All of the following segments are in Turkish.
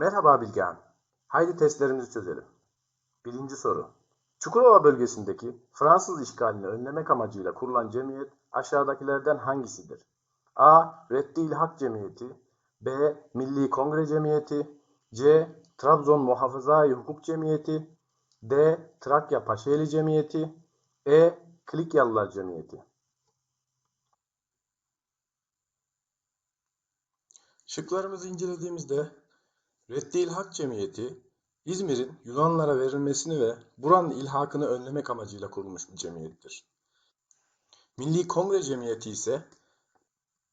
Merhaba Bilgehan. Haydi testlerimizi çözelim. Birinci soru. Çukurova bölgesindeki Fransız işgalini önlemek amacıyla kurulan cemiyet aşağıdakilerden hangisidir? A. Reddi İlhak Cemiyeti B. Milli Kongre Cemiyeti C. Trabzon Muhafızai Hukuk Cemiyeti D. Trakya Paşaeli Cemiyeti E. Klikyalılar Cemiyeti Şıklarımızı incelediğimizde Reddi İlhak Cemiyeti İzmir'in Yunanlara verilmesini ve buranın ilhakını önlemek amacıyla kurulmuş bir cemiyettir. Milli Kongre Cemiyeti ise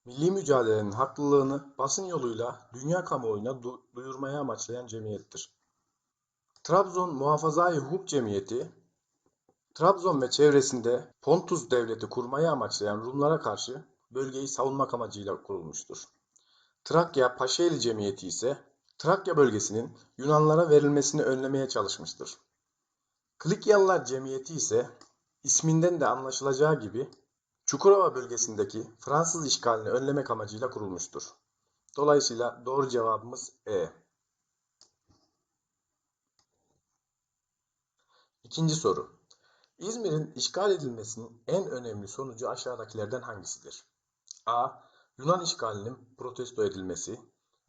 milli mücadelenin haklılığını basın yoluyla dünya kamuoyuna du- duyurmaya amaçlayan cemiyettir. Trabzon Muhafazai Hukuk Cemiyeti, Trabzon ve çevresinde Pontus Devleti kurmayı amaçlayan Rumlara karşı bölgeyi savunmak amacıyla kurulmuştur. Trakya Paşaeli Cemiyeti ise Trakya bölgesinin Yunanlara verilmesini önlemeye çalışmıştır. Klikyalılar Cemiyeti ise isminden de anlaşılacağı gibi Çukurova bölgesindeki Fransız işgalini önlemek amacıyla kurulmuştur. Dolayısıyla doğru cevabımız E. İkinci soru. İzmir'in işgal edilmesinin en önemli sonucu aşağıdakilerden hangisidir? A. Yunan işgalinin protesto edilmesi.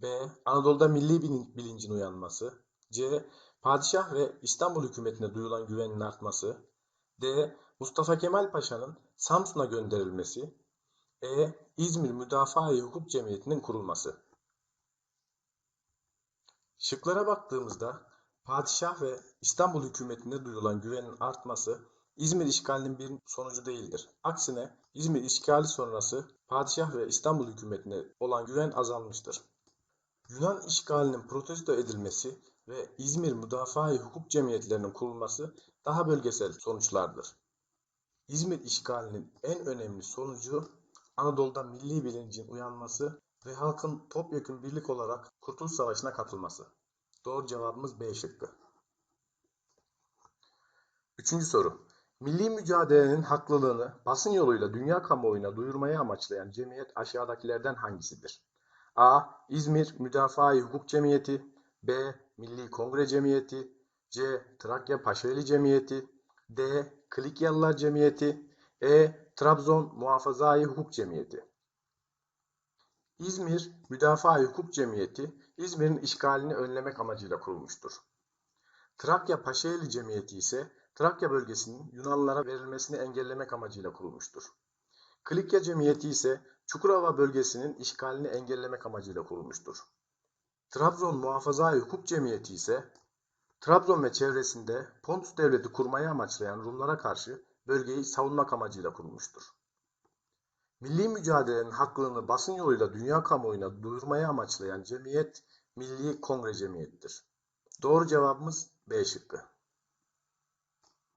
B. Anadolu'da milli bilin- bilincin uyanması. C. Padişah ve İstanbul hükümetine duyulan güvenin artması. D. Mustafa Kemal Paşa'nın Samsun'a gönderilmesi. E. İzmir Müdafaa-i Hukuk Cemiyeti'nin kurulması. Şıklara baktığımızda padişah ve İstanbul hükümetine duyulan güvenin artması İzmir işgalinin bir sonucu değildir. Aksine İzmir işgali sonrası padişah ve İstanbul hükümetine olan güven azalmıştır. Yunan işgalinin protesto edilmesi ve İzmir Müdafaa-i Hukuk Cemiyetlerinin kurulması daha bölgesel sonuçlardır. İzmir işgalinin en önemli sonucu Anadolu'da milli bilincin uyanması ve halkın topyekun birlik olarak Kurtuluş Savaşı'na katılması. Doğru cevabımız B şıkkı. Üçüncü soru. Milli mücadelenin haklılığını basın yoluyla dünya kamuoyuna duyurmaya amaçlayan cemiyet aşağıdakilerden hangisidir? A. İzmir Müdafaa-i Hukuk Cemiyeti B. Milli Kongre Cemiyeti C. Trakya Paşaeli Cemiyeti D. Klikyalılar Cemiyeti E. Trabzon Muhafazai Hukuk Cemiyeti İzmir Müdafaa-i Hukuk Cemiyeti İzmir'in işgalini önlemek amacıyla kurulmuştur. Trakya Paşaeli Cemiyeti ise Trakya bölgesinin Yunanlılara verilmesini engellemek amacıyla kurulmuştur. Klikya Cemiyeti ise Çukurova bölgesinin işgalini engellemek amacıyla kurulmuştur. Trabzon Muhafazai Hukuk Cemiyeti ise Trabzon ve çevresinde Pontus Devleti kurmayı amaçlayan Rumlara karşı bölgeyi savunmak amacıyla kurulmuştur. Milli mücadelenin haklılığını basın yoluyla dünya kamuoyuna duyurmaya amaçlayan cemiyet Milli Kongre Cemiyeti'dir. Doğru cevabımız B şıkkı.